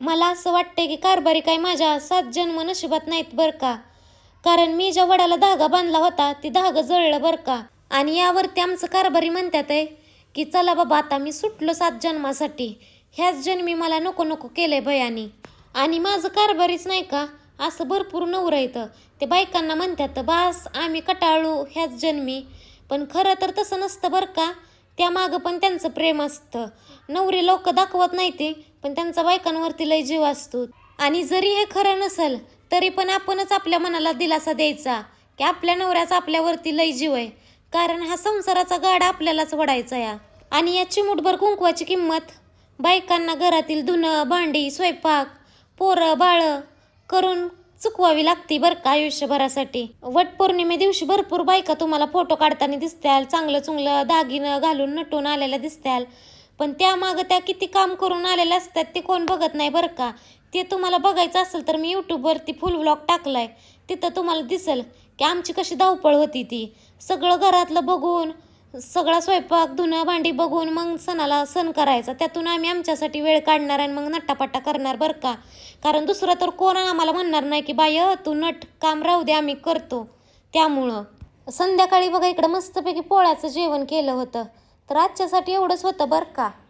मला असं वाटतंय की कारभारी काय माझ्या सात जन्म नशिबात नाहीत बरं का? कारण मी ज्या वडाला धागा बांधला होता ती धागा जळलं बरं का? आणि यावरती आमचं कारभारी म्हणतात आहे की चला बाबा आता मी सुटलो सात जन्मासाठी. ह्याच जन्मी मला नको नको केलंय भयानी. आणि माझं कारभारीच नाही का? असं भरपूर नवरं येतं ते बायकांना म्हणतात बास आम्ही कटाळू ह्याच जन्मी. पण खरं तर तसं नसतं बरं का? त्यामागं पण त्यांचं प्रेम असतं. नवरे लोक दाखवत नाही ते पण त्यांचा बायकांवरती लय जीव असतो. आणि जरी हे खरं नसेल तरी पण आपणच आपल्या मनाला दिलासा द्यायचा की आपल्या नवऱ्याचा आपल्यावरती लय जीव आहे. कारण हा संसाराचा गाडा आपल्यालाच वडायचा या. आणि या चिमूटभर कुंकवाची किंमत? बायकांना घरातील धुणं भांडी स्वयंपाक पोरं बाळं करून चुकवावी लागते बरं का आयुष्यभरासाठी? वटपौर्णिमे दिवशी भरपूर बायका तुम्हाला फोटो काढताना दिसत्याल चांगलं चुंगलं दागिनं घालून नटून आलेल्या दिसत्याल. पण त्यामागं त्या किती काम करून आलेल्या असतात ते कोण बघत नाही बरं का? ते तुम्हाला बघायचं असेल तर मी यूट्यूबवरती फुल व्लॉग टाकलाय. तिथं तुम्हाला दिसेल की आमची कशी धावपळ होती ती. सगळं घरातलं बघून सगळा स्वयंपाक धुणं भांडी बघून मग सणाला सण करायचा. त्यातून आम्ही आमच्यासाठी वेळ काढणार आणि मग नट्टापट्टा करणार बरं का. कारण दुसरं तर कोण आम्हाला म्हणणार नाही की बाय तू नट काम राहू दे आम्ही करतो. त्यामुळं. संध्याकाळी बघा इकडं मस्तपैकी पोळ्याचं जेवण केलं होतं. तर आजच्यासाठी एवढंच होतं बरं का.